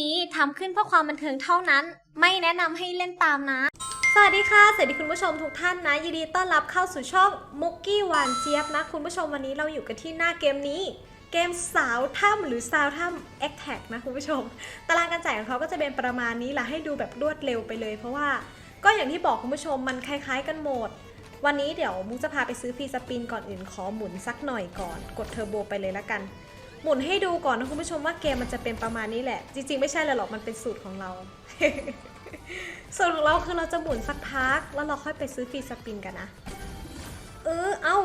นี้ทำขึ้นเพื่อความบันเทิงเท่านั้น ไม่แนะนำให้เล่นตามนะ สวัสดีค่ะ สวัสดีคุณผู้ชมทุกท่านนะ ยินดีต้อนรับเข้าสู่ช่องมุกกี้หวานเจี๊ยบนะ คุณผู้ชมวันนี้เราอยู่กันที่หน้าเกมนี้ เกมสาวถ้ำหรือสาวถ้ำแอคแท็กนะคุณผู้ชม ตารางการจ่ายของเขาก็จะเป็นประมาณนี้แหละให้ดูแบบรวดเร็วไปเลย เพราะว่าก็อย่างที่บอกคุณผู้ชมมันคล้ายๆ กันหมดวันนี้เดี๋ยวมุกจะพาไปซื้อฟรีสปินก่อนอื่นขอหมุนสักหน่อยก่อน กดเทอร์โบไปเลยละกัน หมุนให้ดูก่อนนะคุณผู้ชมว่าเกมมันจะเป็นประมาณนี้แหละ จริง ๆ ไม่ใช่เลยหรอกมันเป็นสูตรของเรา สูตรของเราคือเราจะหมุนสักพัก แล้วเราค่อยไปซื้อฟรีสปินกันนะ เออเอา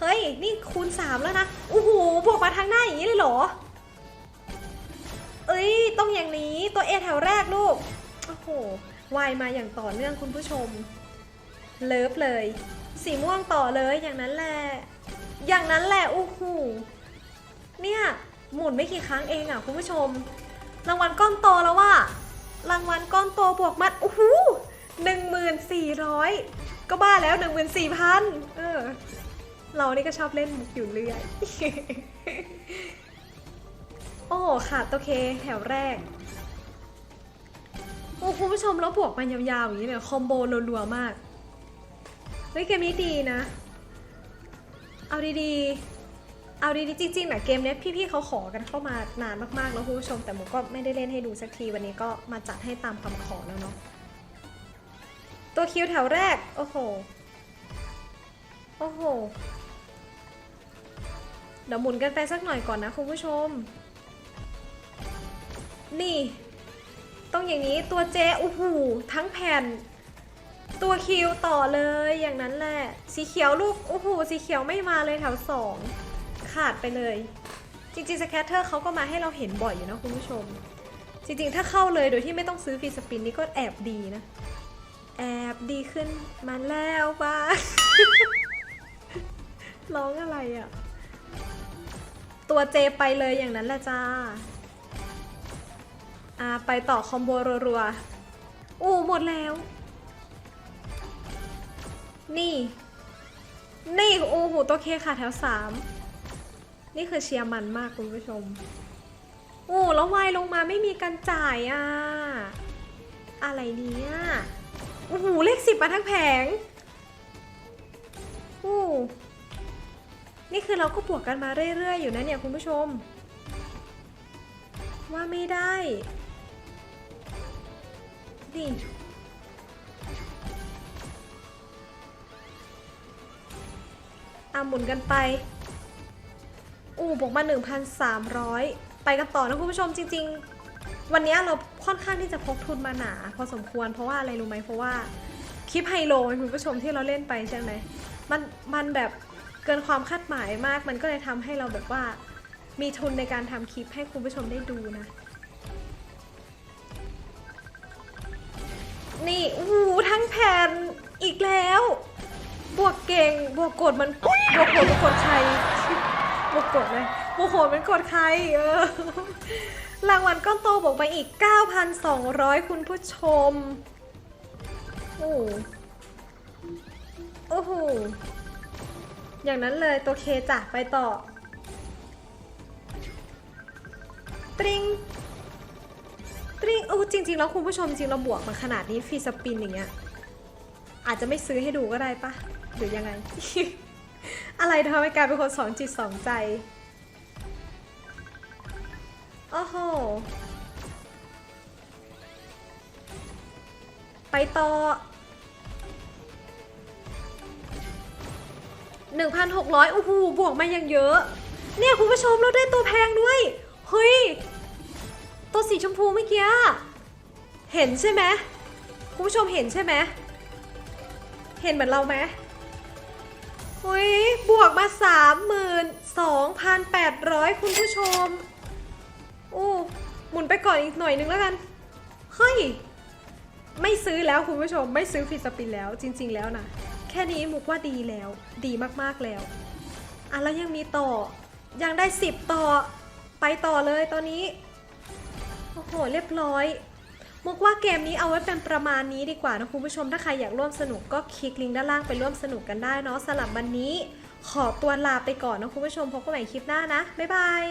เฮ้ย นี่คูณ 3 แล้วนะโอ้โหบวกมาทางหน้าอย่างนี้เลยเหรอ เอ้ย ต้องอย่างนี้ตัวเอแถวแรกลูก โอ้โหวายมาอย่างต่อเนื่องคุณผู้ชม เลิฟเลย สีม่วงต่อเลยอย่างนั้นแหละ อย่างนั้นแหละโอ้โห เนี่ย หมุนไม่กี่ครั้งเองอะคุณผู้ชม รางวัลก้อนโตแล้วว่ารางวัลก้อนโตบวกมัดโอ้โหหนึ่งหมื่นสี่ร้อยก็บ้าแล้วหนึ่งหมื่นสี่พันเออ เรานี่ก็ชอบเล่นมุกอยู่เรื่อยโอ้ขาดตัวเคแถวแรกโอ้คุณผู้ชมแล้วบวกมันยาวๆอย่างนี้เลยคอมโบรัวๆมาก เฮ้ยเกมนี้ดีนะ เอาดีๆ เอาดีๆจริงๆนะเกมเนี้ยพี่ๆเขาขอกันเข้ามานานมากๆแล้วคุณผู้ชม แต่หมูก็ไม่ได้เล่นให้ดูสักทีวันนี้ก็มาจัดให้ตามคำขอแล้วเนาะตัวคิวแถวแรก โอ้โห โอ้โห เดี๋ยวหมุนกันไปสักหน่อยก่อนนะคุณผู้ชม นี่ ต้องอย่างนี้ตัวเจโอ้โหทั้งแผ่น ตัวคิวต่อเลยอย่างนั้นแหละ สีเขียวลูกโอ้โหสีเขียวไม่มาเลยแถวสอง ขาดไปเลย จริงๆสแคตเตอร์เขาก็มาให้เราเห็นบ่อยอยู่นะคุณผู้ชม จริงๆ ถ้าเข้าเลยโดยที่ไม่ต้องซื้อฟรีสปินนี่ก็แอบดีนะ แอบดีขึ้นมาแล้วบ้าร้องอะไรอะ่ะ ตัวเจไปเลยอย่างนั้นแหละจ้าอ่าไปต่อคอมโบรัวๆอู้หมดแล้ว นี่ นี่ โอ้โหตัวเคค่ะแถวสาม นี่คือเชียร์มันมากคุณผู้ชม โอ้แล้ววายลงมาไม่มีการจ่ายอะ อะไรเนี่ยโอ้โหเลขสิบมาทั้งแผงโอ้นี่คือเราก็บวกกันมาเรื่อย ๆ อยู่นะเนี่ยคุณผู้ชม ว่าไม่ได้นี่อะหมุนกันไป อู้บวกมา 1,300 ไปกันต่อนะคุณผู้ชมจริง ๆ วันนี้เราค่อนข้างที่จะพกทุนมาหนา พอสมควรเพราะว่าอะไรรู้ไหมเพราะว่าคลิปไฮโลคุณผู้ชมที่เราเล่นไปใช่ไหมมันมันแบบเกินความคาดหมายมากมันก็เลยทำให้เราแบบว่ามีทุนในการทำคลิปให้คุณผู้ชมได้ดูนะ นี่อู้ทั้งแผ่นอีกแล้ว บวกเก่ง บวกกดมันบวกโหดมันกดใคร กกดเลยบวกโหดมันกดใครเออรางวัลก้อนโตบวกไปอีก 9,200 คุณผู้ชม โอ้โหโอ้โห อย่างนั้นเลยตัวเคจ้ะ ไปต่อ ตริง ตริงโอ้จริง ๆ แล้วคุณผู้ชมจริงเราบวกมาขนาดนี้ฟรีสปินอย่างเงี้ย อาจจะไม่ซื้อให้ดูก็ได้ปะหรือยังไง อะไรทำให้กลายเป็นคนสองจิตสองใจ โอ้โห ไปต่อ 1,600 โอ้โห บวกมาอย่างเยอะ เนี่ยคุณผู้ชมเราได้ตัวแพงด้วย เฮ้ย ตัวสีชมพูเมื่อกี้ เห็นใช่ไหมคุณผู้ชมเห็นใช่ไหม เห็นเหมือนเราไหม อุ้ยบวกมา 32,800 คุณผู้ชมโอ้หมุนไปก่อนอีกหน่อยนึงแล้วกัน เฮ้ย ไม่ซื้อแล้วคุณผู้ชมไม่ซื้อฟรีสปินแล้วจริง ๆ แล้วนะ แค่นี้มุกว่าดีแล้ว ดีมากๆแล้ว อะแล้วยังมีต่อ ยังได้ 10 ต่อ ไปต่อเลยตอนนี้ โอ้โห เรียบร้อย มุกว่าเกมนี้เอาไว้เป็นประมาณนี้ดีกว่านะคุณผู้ชม ถ้าใครอยากร่วมสนุกก็คลิกลิงก์ด้านล่างไปร่วมสนุกกันได้เนาะสำหรับวันนี้ ขอตัวลาไปก่อนนะคุณผู้ชมพบกันใหม่คลิปหน้านะบ๊ายบาย